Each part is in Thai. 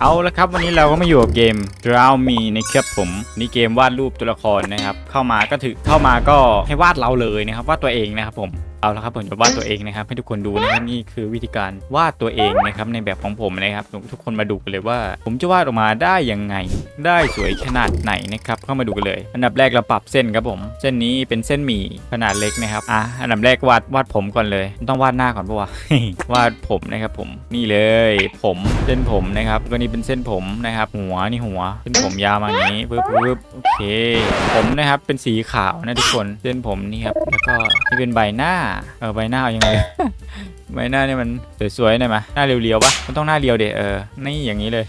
เอาละครับวันนี้เราก็มาอยู่กับเกม Draw Me นะครับผมนี่เกมวาดรูปตัวละครนะครับ เข้ามาก็ถือเข้ามาก็ให้วาดเราเลยนะครับวาดตัวเองนะครับผม เอาละครับผมจะวาดตัวเองนะครับ ให้ทุกคนดูนะครับนี่คือวิธีการวาดตัวเองนะครับในแบบของผมนะครับทุกคนมาดูกันเลยว่า ผมจะวาดออกมาได้ยังไง ได้สวยขนาดไหนนะครับเข้ามาดูกันเลย อันดับแรกเราปรับเส้นครับผม เส้นนี้เป็นเส้นหมี่ขนาดเล็กนะครับอะอันดับแรกวาดวาดผมก่อนเลย ต้องวาดหน้าก่อนปะวะวาดผมนะครับผมนี่เลย ผมเส้นผมนะครับก็นี่เป็นเส้นผมนะครับ หัวนี่หัวเส้นผมยาวมาอย่างนี้ปึ๊บปึ๊บโอเค ผมนะครับเป็นสีขาวนะทุกคนเส้นผมนี่ครับแล้วก็นี่เป็นใบหน้าเออใบหน้าเอายังไง ใบหน้านี่มันสวยๆหน่อยไหมหน้าเรียวๆปะมันต้องหน้าเรียวเดะเออนี่อย่างนี้เลย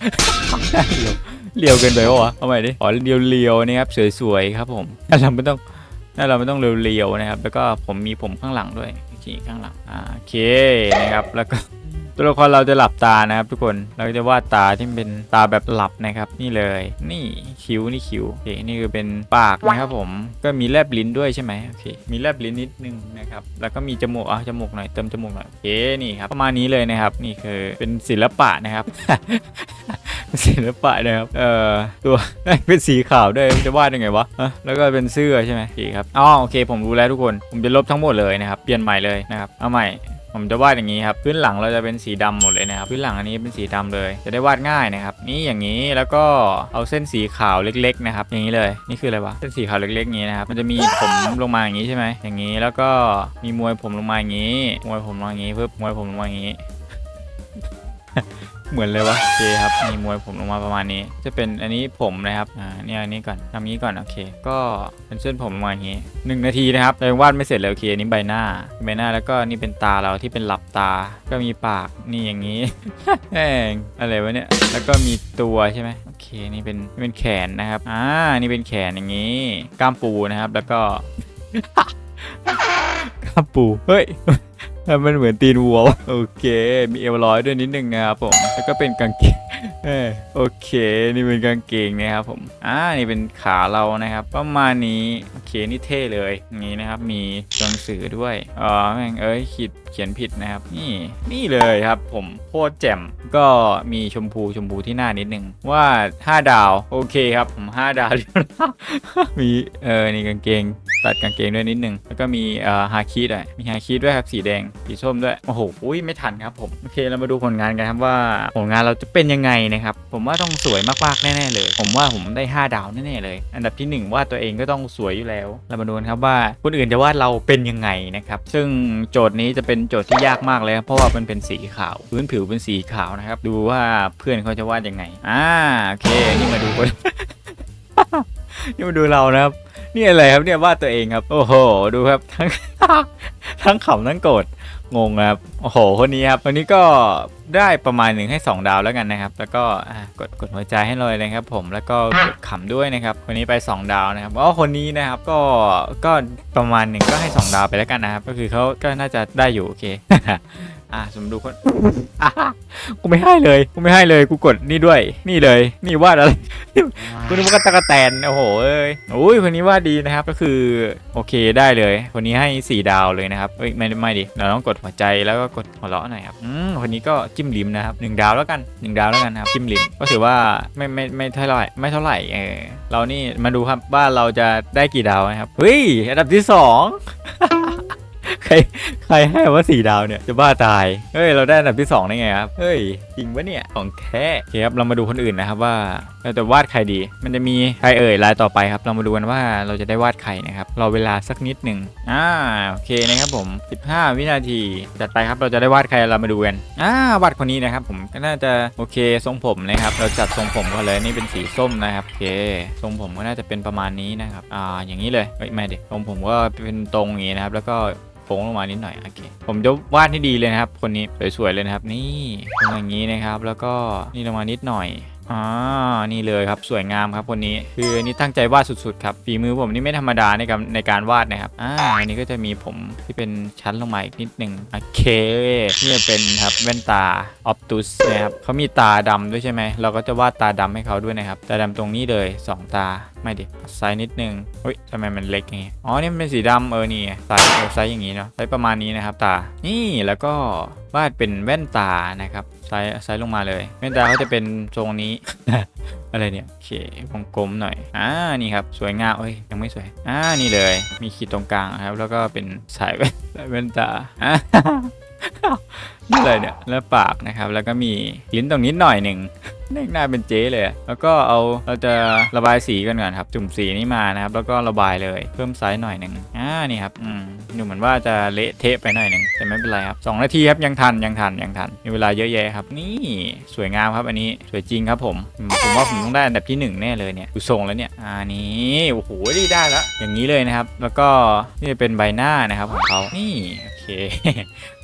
หน้าเรียวเรียวเกินไปปะวะเอาใหม่ดิอ๋อเรียวๆนี่ครับสวยๆครับผมถ้าเราไม่ต้องถ้าเราไม่ต้องเรียวๆนะครับ แล้วก็ผมมีผมข้างหลังด้วยโอเคข้างหลังอ่าโอเคนะครับแล้วก็ ตัวละครเราจะหลับตานะครับ ทุกคนเราจะวาดตาที่เป็นตาแบบหลับนะครับ นี่เลย นี่คิ้วนี่คิ้วโอเคนี่คือเป็นปากนะครับผมก็มีแลบลิ้นด้วยใช่ไหมโอเคมีแลบลิ้นนิดนึงนะครับแล้วก็มีจมูกอะจมูกหน่อยเติมจมูกหน่อยโอเคนี่ครับประมาณนี้เลยนะครับ นี่คือเป็นศิลปะนะครับศิลปะนะครับ เอ่อ ตัวเป็นสีขาวด้วยจะวาดยังไงวะอะแล้วก็เป็นเสื้อใช่ไหมโอเคครับ อ๋อ โอเค ผมรู้แล้วทุกคน ผมจะลบทั้งหมดเลยนะครับ เปลี่ยนใหม่เลยนะครับ เอาใหม่ ผมจะวาดอย่างนี้ครับพื้นหลังเราจะเป็นสีดำหมดเลยนะครับพื้นหลังอันนี้เป็นสีดำเลย จะได้วาดง่ายนะครับนี่อย่างนี้แล้วก็เอาเส้นสีขาวเล็กๆนะครับอย่างนี้เลยนี่คืออะไรวะเส้นสีขาวเล็กๆอย่างนี้นะครับมันจะมีผมลงมาอย่างนี้ใช่ไหมอย่างนี้แล้วก็มีมวยผมลงมาอย่างนี้มวยผมลงมาอย่างนี้เพิ่มมวยผมลงมาอย่างนี้ เหมือนเลยวะโอเคครับมีมวยผมลงมาประมาณนี้ จะเป็นอันนี้ผมนะครับอ่าเนี่ยอันนี้ก่อนทำนี้ก่อนโอเค ก็เป็นเส้นผมลงมาอย่างนี้หนึ่งนาทีนะครับเรายังวาดไม่เสร็จเลยโอเคอันนี้ใบหน้าใบหน้าแล้วก็นี่เป็นตาเราที่เป็นหลับตา ก็มีปากนี่อย่างนี้แม่งอะไรวะเนี่ยแล้วก็มีตัวใช่ไหมโอเคนี่เป็นนี่เป็นแขนนะครับอ่านี่เป็นแขนอย่างนี้กล้ามปูนะครับ แล้วก็กล้ามปูเฮ้ย มันเหมือนตีนวัว โอเค มีเอวลอยด้วยนิดนึงนะครับผม แล้วก็เป็นกางเกง เออโอเค นี่เป็นกางเกงนะครับผม อ่า นี่เป็นขาเรานะครับ ประมาณนี้ โอเค นี่เท่เลย นี้นะครับ มีตัวหนังสือด้วยอ๋อแม่ง เอ้ยขีดเขียนผิดนะครับ นี่ นี่เลยครับผมโคตรแจ่ม ก็มีชมพูชมพูที่หน้านิดนึง ว่า 5 ดาว โอเคครับผม5ดาวเรียบร้อยมี เออ นี่กางเกง ตัดกางเกงด้วยนิดนึง แล้วก็มีเอ่อฮาคิด้วย มีฮาคิด้วยครับ สีแดง สีส้มด้วย โอ้โห อุ้ยไม่ทันครับผม โอเค เรามาดูผลงานกันครับว่าผลงานเราจะเป็นยังไงนะครับ ผมว่าต้องสวยมากๆแน่ๆเลย ผมว่าผมได้ 5 ดาวแน่ๆเลย อันดับที่ 1 วาดตัวเองก็ต้องสวยอยู่แล้ว เรามาดูครับว่าคนอื่นจะวาดเราเป็นยังไงนะครับ ซึ่งโจทย์นี้จะเป็นโจทย์ที่ยากมากเลยครับเพราะว่ามันเป็นสีขาว พื้นผิวเป็นสีขาวนะครับ ดูว่าเพื่อนเขาจะวาดยังไง อ่าโอเค นี่มาดูคนนี่มาดูเรานะครับนี่อะไรครับเนี่ยวาดตัวเองครับ โอ้โห ดูครับทั้งทั้งขำทั้งโกรธ งงครับ โอ้โห คนนี้ครับ วันนี้ก็ได้ประมาณหนึ่งให้ 2 ดาวแล้วกันนะครับ แล้วก็กดกดหัวใจให้เลยนะครับผม แล้วก็กดขำด้วยนะครับคนนี้ไป 2 ดาวนะครับอ๋อคนนี้นะครับ ก็ ก็ประมาณหนึ่งก็ให้ 2 ดาวไปแล้วกันนะครับ ก็คือเขาก็น่าจะได้อยู่โอเค อะสมดูคนอะกูไม่ให้เลยกูไม่ให้เลยกูกดนี่ด้วย นี่เลย นี่วาดอะไรคุณนึกว่ากตะกะแตนโอ้โหเอ้ยโอ้ยคนนี้วาดดีนะครับก็คือโอเคได้เลยคนนี้ให้ 4 ดาวเลยนะครับเอ้ยไม่ไม่ดิเราต้องกดหัวใจแล้วก็กดหัวเราะหน่อยครับอืมคนนี้ก็จิ้มลิ้มนะครับหนึ่งดาวแล้วกันหนึ่งดาวแล้วกันครับจิ้มลิ้มก็ถือว่าไม่ไม่ไม่เท่าไหร่ไม่เท่าไหร่เออเรานี่มาดูครับว่าเราจะได้กี่ดาวนะครับเฮ้ยอันดับที่สอง ใครใครให้ว่าสี่ดาวเนี่ยจะบ้าตาย เฮ้ย เราได้อันดับที่สองได้ไงครับ เฮ้ย จริงปะเนี่ย ของแท้โอเคครับเรามาดูคนอื่นนะครับว่าเราจะวาดใครดี มันจะมีใครเอ่ยรายต่อไปครับ เรามาดูกันว่าเราจะได้วาดใครนะครับราเวลาสักนิดหนึ่งอ่าโอเคนะครับผม 15 วินาทีจัดไปครับเราจะได้วาดใครเรามาดูกันอ่าวาดคนนี้นะครับ ผมก็น่าจะโอเคทรงผมนะครับ เราจัดทรงผมก่อนเลยนี่เป็นสีส้มนะครับโอเคทรงผมก็น่าจะเป็นประมาณนี้นะครับอ่าอย่างนี้เลยเฮ้ยไม่ดิทรงผมก็เป็นตรงอย่างนี้นะครับแล้วก็โป้งลงมานิดหน่อยโอเคผมจะวาดให้ดีเลยนะครับ คนนี้สวยๆเลยนะครับ นี่ลงอย่างนี้นะครับ แล้วก็นี่ลงมานิดหน่อย อ่านี่เลยครับสวยงามครับคนนี้คืออันนี้ตั้งใจวาดสุดๆครับฝีมือผมนี่ไม่ธรรมดาในการในการวาดนะครับอ่าอันนี้ก็จะมีผมที่เป็นชั้นลงมาอีกนิดหนึ่งโอเคนี่จะเป็นครับแว่นตาออปตุสนะครับเขามีตาดำด้วยใช่ไหมเราก็จะวาดตาดำให้เขาด้วยนะครับตาดำตรงนี้เลยสองตาไม่ดิไซส์นิดนึงเฮ้ยทำไมมันเล็กอย่างงี้อ๋อนี่มันเป็นสีดำเออนี่ไงไซส์เออไซส์อย่างงี้เนาะไซส์ประมาณนี้นะครับตานี่แล้วก็วาดเป็นแว่นตานะครับ ไซส์ไซส์ลงมาเลยแว่นตาเขาจะเป็นทรงนี้ อะไรเนี่ยโอเควงกลมหน่อยอ่านี่ครับสวยงามเอ้ยยังไม่สวยอ่านี่เลย มีขีดตรงกลางครับ แล้วก็เป็นสายแว่นสายแว่นตาอ่า นี่เลยเนี่ยแล้วปากนะครับ แล้วก็มีลิ้นตรงนี้หน่อยหนึ่งเน่งหน้าเป็นเจ๊เลย แล้วก็เอาเราจะระบายสีกันก่อนครับ จุ่มสีนี้มานะครับ แล้วก็ระบายเลยเพิ่มไซส์หน่อยหนึ่งอ่านี่ครับอืมดูเหมือนว่าจะเละเทะไปหน่อยหนึ่งแต่ไม่เป็นไรครับสองนาทีครับยังทันยังทันยังทันมีเวลาเยอะแยะครับ นี่สวยงามครับอันนี้สวยจริงครับผมผมว่าผมต้องได้อันดับที่หนึ่งแน่เลยเนี่ยดูทรงแล้วเนี่ยอ่านี่โอ้โหได้แล้วอย่างนี้เลยนะครับ แล้วก็นี่เป็นใบหน้านะครับของเขานี่ เค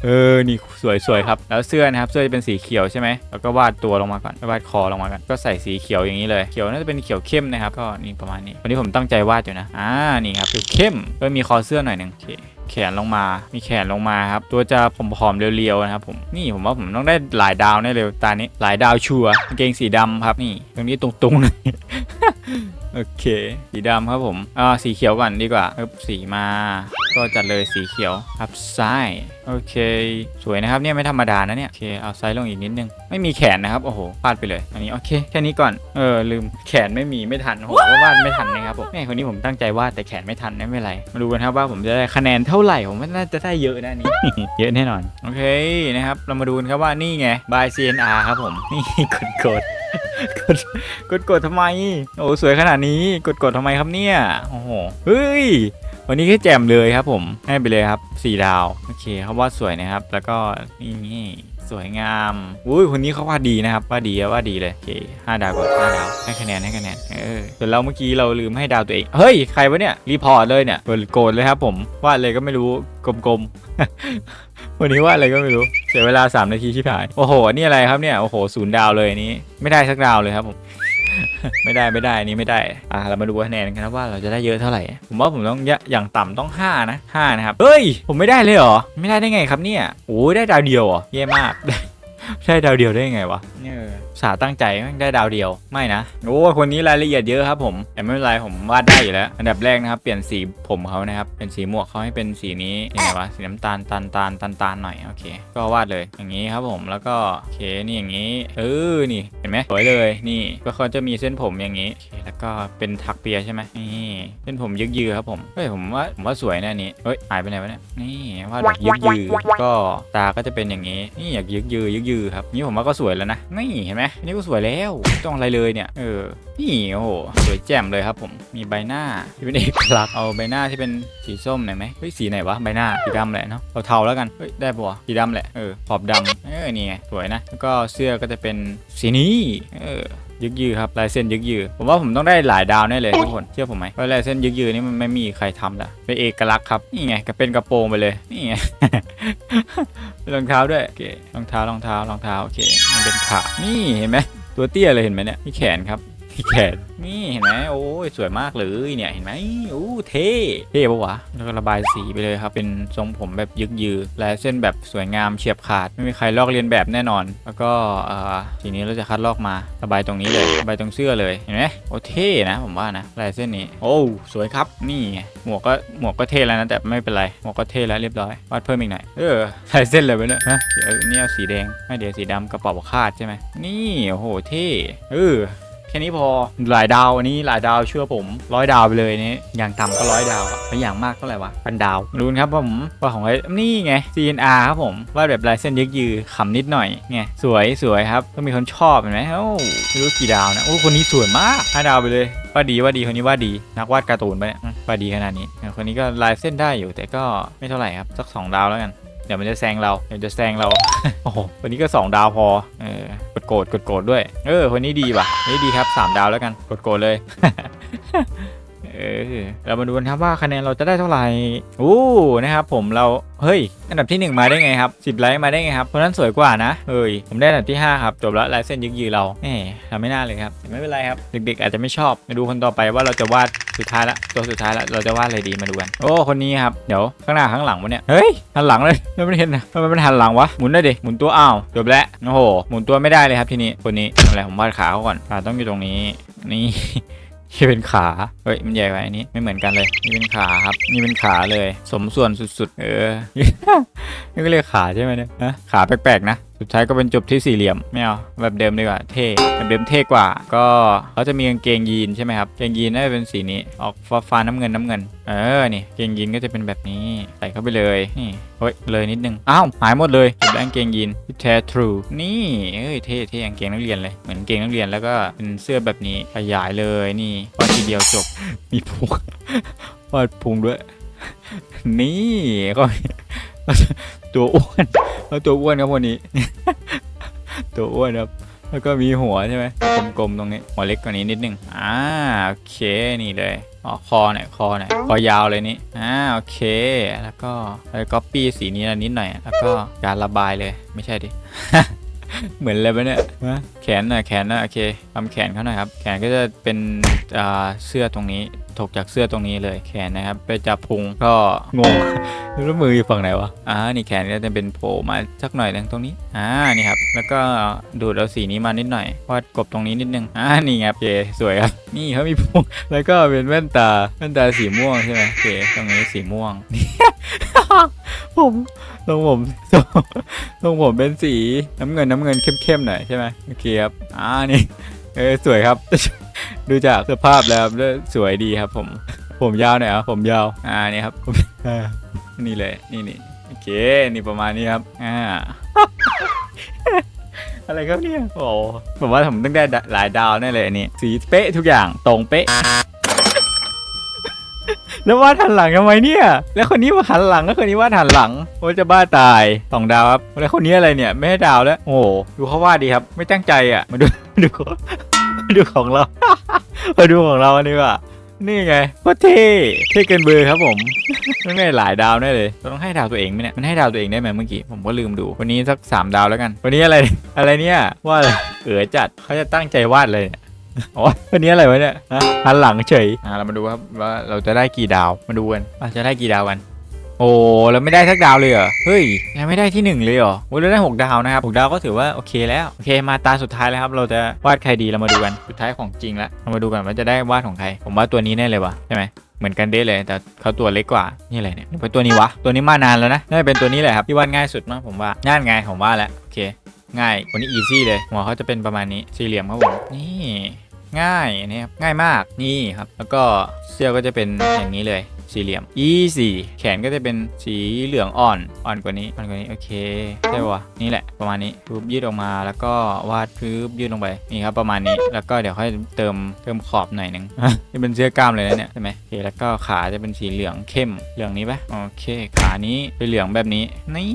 เออนี่สวยสวยครับ แล้วเสื้อนะครับเสื้อจะเป็นสีเขียวใช่ไหมแล้วก็วาดตัวลงมาก่อนวาดคอลงมาก่อนก็ใส่สีเขียวอย่างนี้เลยเขียวน่าจะเป็นเขียวเข้มนะครับก็นี่ประมาณนี้วันนี้ผมตั้งใจวาดอยู่นะอ่านี่ครับเขียวเข้มก็มีคอเสื้อหน่อยหนึ่งโอเคแขนลงมา มีแขนลงมาครับ ตัวจะผอมๆเรียวๆนะครับผม นี่ผมว่าผมต้องได้หลายดาวแน่เลยตานี้ หลายดาวชัวร์เกงสีดำครับนี่ ตรงนี้ตรงๆหน่อย โอเค สีดำครับผมอ่าสีเขียวก่อนดีกว่าเอบสีมา ก็จัดเลยสีเขียวทับซ้ายโอเค สวยนะครับเนี่ยไม่ธรรมดานะเนี่ยโอเคเอาไซส์ลงอีกนิดนึง ไม่มีแขนนะครับโอ้โหพลาดไปเลย อันนี้โอเคแค่นี้ก่อนเออลืมแขนไม่มีไม่ทันโอ้โหวาดไม่ทันนะครับผมแม่คนนี้ผมตั้งใจวาดแต่แขนไม่ทันไม่เป็นไรมาดูกันครับว่าผมจะได้คะแนนเท่าไหร่ผมว่าน่าจะได้เยอะนะนนี้เยอะแน่นอนโอเคนะครับเรามาดูกันครับว่านี่ไง by CNR ครับผมนี่กดกด กดกดกดทำไม โอ้สวยขนาดนี้ กดกดทำไมครับเนี่ย โอ้โห เฮ้ย วันนี้แค่แจ่มเลยครับผม ให้ไปเลยครับสี่ดาว โอเคเขาว่าสวยนะครับ แล้วก็นี่นี่ สวยงามอุ้ยคนนี้เขาว่าดีนะครับว่าดีว่าดีเลยโอเคห้าดาวก่อนห้าดาวให้คะแนนให้คะแนนเออส่วนเราเมื่อกี้เราลืมให้ดาวตัวเองเฮ้ยใครวะเนี่ยรีพอร์ตเลยเนี่ยโกรธเลยครับผมวาดเลยก็ไม่รู้กลมๆวันนี้วาดอะไรก็ไม่รู้เสียเวลา 3 นาทีที่ผ่านโอ้โหนี่อะไรครับเนี่ยโอ้โหศูนย์ดาวเลยนี้ ไม่ได้สักดาวเลยครับผม ไม่ได้ไม่ได้นี่ไม่ได้ อ่าเรามาดูคะแนนกันนะว่าเราจะได้เยอะเท่าไหร่ ผมว่าผมต้องอย่างต่ำต้อง 5 นะ 5 นะครับ เฮ้ย ผมไม่ได้เลยเหรอ ไม่ได้ได้ไงครับเนี่ย โอ้ยได้ดาวเดียวเหรอ เย่มาก ได้ดาวเดียวได้ไงวะเนี่ย สาห์ตั้งใจแม่งได้ดาวเดียวไม่นะโอ้คนนี้รายละเอียดเยอะครับผมแต่ไม่เป็นไรผมวาดได้อยู่แล้ว อันดับแรกนะครับ เปลี่ยนสีผมเขานะครับเป็นสีหมวกเขาให้เป็นสีนี้ยังไงวะสีน้ำตาลตาลตาลตาลตาลหน่อยโอเค ก็วาดเลยอย่างนี้ครับผมแล้วก็โอเคนี่อย่างนี้เออนี่เห็นไหมสวยเลยนี่ก็เขาจะมีเส้นผมอย่างนี้โอเคแล้วก็เป็นถักเปียใช่ไหมนี่เส้นผมยึกยือครับผมเฮ้ยผมว่าผมว่าสวยนะอันนี้เฮ้ยหายไปไหนวะเนี่ยนี่วาดแบบยึกยือก็ตาก็จะเป็นอย่างนี้นี่อยากยึกยือยึกยือครับนี่ผมว่าก็สวยแล้วนะนี่เห็นไหมอันนี่ก็สวยแล้วไม่ต้องอะไรเลยเนี่ย เออ นี่โอ้โห สวยแจ่มเลยครับผม มีใบหน้าที่เป็นเอกลักษณ์ เอาใบหน้าที่เป็นสีส้มหน่อยไหมเฮ้ย สีไหนวะ ใบหน้า สีดำแหละเนาะเอาเทาแล้วกัน เฮ้ย ได้ปะวะสีดำแหละ เออ ขอบดำเออ นี่ไง สวยนะ แล้วก็เสื้อก็จะเป็นสีนี้ เออ ยึกยือครับลายเส้นยึกยือผมว่าผมต้องได้หลายดาวแน่เลยทุกคนเชื่อผมไหมเพราะลายเส้นยึกยือนี่มันไม่มีใครทำละเป็นเอกลักษณ์ครับนี่ไงก็เป็นกระโปรงไปเลยนี่ไงรองเท้าด้วยโอเครองเท้ารองเท้ารองเท้าโอเคมันเป็นขานี่เห็นไหมตัวเตี้ยเลยเห็นไหมเนี่ยที่แขนครับ ที่แขนนี่เห็นไหมโอ้ยสวยมากเลยเนี่ยเห็นไหมโอ้เท่เท่ปะวะแล้วก็ระบายสีไปเลยครับเป็นทรงผมแบบยึกยือลายเส้นแบบสวยงามเฉียบขาด ไม่มีใครลอกเลียนแบบแน่นอน แล้วก็เอ่อทีนี้เราจะคัดลอกมาระบายตรงนี้เลยระบายตรงเสื้อเลยเห็นไหมโอ้เท่นะผมว่านะลายเส้นนี้ โอ้สวยครับนี่ไงหมวกก็หมวกก็เท่แล้วนะแต่ไม่เป็นไรหมวกก็เท่แล้วเรียบร้อยวาดเพิ่มอีกหน่อยเออลายเส้นเลยไปเนี่ยฮะเดี๋ยวนี่เอาสีแดงไม่เดี๋ยวสีดำกระเป๋าคาดใช่ไหมนี่โอ้โหเท่เออ แค่นี้พอหลายดาวอันนี้หลายดาวเชื่อผมร้อยดาวไปเลยนี่อย่างต่ำก็ร้อยดาวอะแล้วอย่างมากเท่าไหร่วะพันดาวรู้ครับผมว่าของไอ้นี่ไง CNR ครับผมวาดแบบลายเส้นยึกยือขำนิดหน่อยไงสวยสวยครับก็มีคนชอบเห็นไหมโอ้ไม่รู้กี่ดาวนะโอ้คนนี้สวยมากห้าดาวไปเลยว่าดีว่าดีคนนี้ว่าดีนักวาดการ์ตูนไปะเนี่ยว่าดีขนาดนี้คนนี้ก็ลายเส้นได้อยู่แต่ก็ไม่เท่าไหร่ครับสักสองดาวแล้วกันเดี๋ยวมันจะแซงเราเดี๋ยวจะแซงเราโอ้โหวันนี้ก็ 2 ดาวพอเออกดโกรธกดโกรธด้วย เออคนนี้ดีว่ะนนี้ดีครับ 3 ดาวแล้วกันกดโกรธเลยเออเรามาดูกันครับว่าคะแนนเราจะได้เท่าไหร่อู้นะครับผมเราเฮ้ย อันดับที่ 1 มาได้ไงครับ 10 ไลค์มาได้ไงครับเพราะนั้นสวยกว่านะเฮ้ยผมได้อันดับที่ 5 ครับ จบแล้วลายเส้นยึกยือเราแหมทำไม่น่าเลยครับ ไม่เป็นไรครับ เด็กๆ อาจจะไม่ชอบมาดูคนต่อไปว่าเราจะวาด สุดท้ายละตัวสุดท้ายละเราจะวาดอะไรดีมาดูกันโอ้คนนี้ครับเดี๋ยวข้างหน้าข้างหลังวะเนี่ยเฮ้ยหันหลังเลยไม่ไม่เห็นนะทำไมมันหันหลังวะหมุนได้ดิหมุนตัวอ้าวจบแล้วโอ้โหหมุนตัวไม่ได้เลยครับทีนี้คนนี้อะไรผมวาดขาเขาก่อนขาต้องอยู่ตรงนี้นี่นี่เป็นขา เฮ้ย มันใหญ่กว่าอันนี้ ไม่เหมือนกันเลย นี่เป็นขาครับ นี่เป็นขาเลย สมส่วนสุดๆ เออ นี่ก็เรียกขาใช่ไหมเนี่ยฮะขาแปลกๆนะ สุดท้ายก็เป็นจบที่สี่เหลี่ยมไม่เอาแบบเดิมดีกว่าเท่แบบเดิมเท่กว่า ก็เขาจะมีกางเกงยีนใช่ไหมครับกางเกงยีนน่าจะเป็นสีนี้ ออกฟ้าฟ้าน้ำเงินน้ำเงิน เออนี่กางเกงยีนก็จะเป็นแบบนี้ใส่เข้าไปเลยนี่เฮ้ยเลยนิดนึงอ้าวหายหมดเลยเก็บกางเกงยีนแท้ทรูนี่เอ้ยเท่เท่กางเกงนักเรียนเลยเหมือนกางเกงนักเรียนแล้วก็เป็นเสื้อแบบนี้ขยายเลยนี่พอทีเดียวจบมีพุงวาดพุงด้วย นี่ก็ ตัวอ้วนแล้วตัวอ้วนครับวันนี้ ตัวอ้วนครับ แล้วก็มีหัวใช่ไหมกลมๆตรงนี้ หัวเล็กกว่านี้นิดนึงอ่าโอเคนี่เลยอ๋อคอหน่อยคอหน่อยคอยาวเลยนี่อ่าโอเค แล้วก็แล้วก็ปี้สีนี้นิดหน่อย แล้วก็การระบายเลยไม่ใช่ดิเหมือนเลยปะเนี่ยแขนหน่อยแขนหน่อยโอเคทำแขนเขาหน่อยครับ แขนก็จะเป็นเสื้อตรงนี้ถกจากเสื้อตรงนี้เลยแขนนะครับ ไปจับพุงก็งงแล้วมืออยู่ฝั่งไหนวะอ่านี่แขนก็จะเป็นโผล่มาสักหน่อยนึงตรงนี้อ่านี่ครับ แล้วก็ดูดเอาสีนี้มานิดหน่อยวาดกบตรงนี้นิดนึงอ่านี่ครับเคสวยครับนี่เขามีพุงแล้วก็เป็นแว่นตาแว่นตาสีม่วงใช่ไหมเคตรงนี้สีม่วงผมตรงผมตรงตรงผมเป็นสีน้ำเงินน้ำเงินเข้มๆหน่อยใช่ไหมโอเคครับอ่านี่เออสวยครับ ดูจากสภาพแล้วสวยดีครับ ผม ผมยาวหน่อยครับผมยาว อ่านี่ครับอ่านี่เลยนี่นี่โอเค นี่ประมาณนี้ครับ อ่า อะไรครับเนี่ย โอ้ผมว่าผมต้องได้หลายดาวแน่เลยอันนี้ สีเป๊ะทุกอย่างตรงเป๊ะ แล้ววาดหันหลังทำไมเนี่ย แล้วคนนี้มาหันหลังแล้วคนนี้วาดหันหลัง โอ้ยจะบ้าตายสองดาวครับ แล้วคนนี้อะไรเนี่ย ไม่ให้ดาวแล้ว โอ้โหดูเขาวาดดีครับ ไม่ตั้งใจอะ มาดูมาดูมา ดูของเรา มาดูของเราอันนี้ว่านี่ไงก็เท่ เท่เกินเบอร์ครับผมต้องได้หลายดาวแน่เลยเราต้องให้ดาวตัวเองไหมเนี่ย มันให้ดาวตัวเองได้ไหมเมื่อกี้ ผมก็ลืมดู วันนี้สักสามดาวแล้วกัน วันนี้อะไร อะไรเนี่ย ว่าอะไรเอ๋อจัด เขาจะตั้งใจวาดเลยอ๋อวันนี้อะไรวะเนี่ยฮะหันหลังเฉย อ่า เรามาดูครับว่าเราจะได้กี่ดาว มาดูกันว่าจะได้กี่ดาวกัน โอ้เราไม่ได้สักดาวเลยเหรอ เฮ้ยยังไม่ได้ที่หนึ่งเลยเหรอโอ้ยเราได้หกดาวนะครับหกดาวก็ถือว่าโอเคแล้ว โอเคมาตาสุดท้ายแล้วครับ เราจะวาดใครดีเรามาดูกันสุดท้ายของจริงแล้วเรามาดูกันว่าจะได้วาดของใคร ผมว่าตัวนี้แน่เลยวะใช่ไหมเหมือนกันเด้เลย แต่เขาตัวเล็กกว่า นี่อะไรเนี่ยเป็นตัวนี้วะ ตัวนี้มานานแล้วนะน่าจะเป็นตัวนี้แหละครับที่วาดง่ายสุดมั้งผมว่าง่ายไงผมว่าแล้วโอเค ง่ายวันนี้อีซี่เลยหัวเขาจะเป็นประมาณนี้สี่เหลี่ยมครับผมนี่ง่ายอันนี่ครับง่ายมากนี่ครับ แล้วก็เสื้อก็จะเป็นอย่างนี้เลย สี่เหลี่ยม easy แขนก็จะเป็นสีเหลืองอ่อน อ่อนกว่านี้ อ่อนกว่านี้ โอเค ใช่ปะนี่แหละ ประมาณนี้ปุ๊บยืดออกมา แล้วก็วาดปุ๊บยืดลงไป นี่ครับ ประมาณนี้ แล้วก็เดี๋ยวค่อยเติม เติมขอบหน่อยหนึงนี่เป็นเสื้อกล้ามเลยนะเนี่ย ใช่ไหมโอเค แล้วก็ขาจะเป็นสีเหลืองเข้ม เหลืองนี้ปะโอเค ขานี้เป็นเหลืองแบบนี้ นี่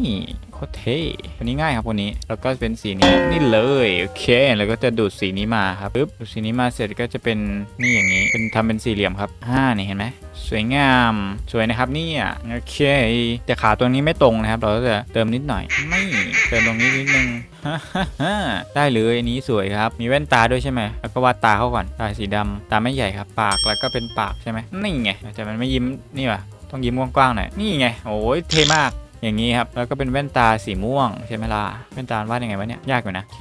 โคตรเท่วันนี้ง่ายครับวันนี้ แล้วก็เป็นสีนี้นี่เลย โอเค แล้วก็จะดูดสีนี้มาครับปึ๊บดูดสีนี้มาเสร็จก็จะเป็นนี่อย่างนี้ เป็นทำเป็นสี่เหลี่ยมครับอ่านี่เห็นไหม สวยงามสวยนะครับเนี่ยโอเคแต่ขาตัวนี้ไม่ตรงนะครับ เราก็จะเติมนิดหน่อยไม่เติมตรงนี้นิดนึงได้เลยอันนี้สวยครับ มีแว่นตาด้วยใช่ไหมแล้วก็วาดตาเขาก่อนตาสีดำตาไม่ใหญ่ครับ ปากแล้วก็เป็นปากใช่ไหมนี่ไงแต่มันไม่ยิ้มนี่ว่ะต้องยิ้มกว้างๆหน่อยนี่ไงโอ้ยเท่มากอย่างนี้ครับ แล้วก็เป็นแว่นตาสีม่วงใช่ไหมล่ะแว่นตาวาดยังไงวะเนี่ยยากอยู่นะโอเค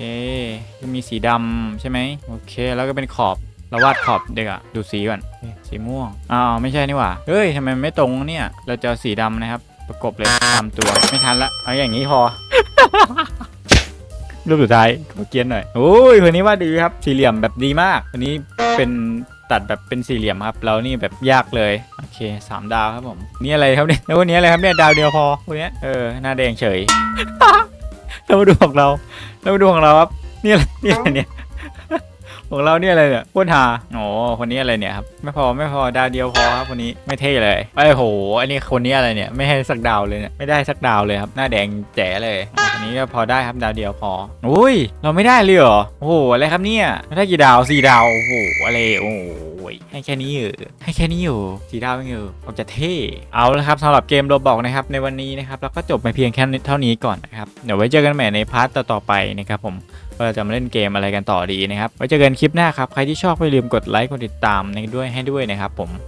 มีสีดำใช่ไหมโอเค แล้วก็เป็นขอบ เราวาดขอบเด็กอะดูสีก่อนเอ๊ะสีม่วงอ้าวไม่ใช่นี่หว่าเฮ้ยทำไมมันไม่ตรงเนี่ย เราจะเอาสีดำนะครับ ประกบเลยตามตัวไม่ทันละเอาอย่างนี้พอรูปสุดท้ายขอเกียนหน่อยโอ้ยคนนี้ว่าดีครับสี่เหลี่ยมแบบดีมากวันนี้เป็นตัดแบบเป็นสี่เหลี่ยมครับ เรานี่แบบยากเลยโอเคสามดาวครับผมนี่อะไรครับเนี่ยแล้ววันนี้อะไรครับเนี่ยดาวเดียวพอวันนี้เออหน้าแดงเฉยเรามาดูของเราเรามาดูของเราครับนี่อะไรนี่อะไรเนี่ย ของเราเนี่ยอะไรเนี่ยโคตรหาโอ้คนนี้อะไรเนี่ยครับไม่พอไม่พอดาวเดียวพอครับคนนี้ไม่เท่เลยไอ้โหอันนี้คนนี้อะไรเนี่ยไม่ให้สักดาวเลยเนี่ยไม่ได้สักดาวเลยครับหน้าแดงแจ๋เลยคนนี้ก็พอได้ครับดาวเดียวพออุ้ยเราไม่ได้เลยเหรอโอ้โหอะไรครับเนี่ยไม่ได้กี่ดาวสี่ดาวโอ้โหอะไรโอ้ยให้แค่นี้อยู่ให้แค่นี้อยู่สี่ดาวเองอยู่ออกจะเท่เอาละครับสำหรับเกมโรบอกนะครับในวันนี้นะครับเราก็จบไปเพียงแค่เท่านี้ก่อนนะครับเดี๋ยวไว้เจอกันใหม่ในพาร์ทต่อๆไปนะครับผม ว่าเราจะมาเล่นเกมอะไรกันต่อดีนะครับไว้เจอกันคลิปหน้าครับ ใครที่ชอบก็อย่าลืมกดไลค์กดติดตามในด้วยให้ด้วยนะครับผม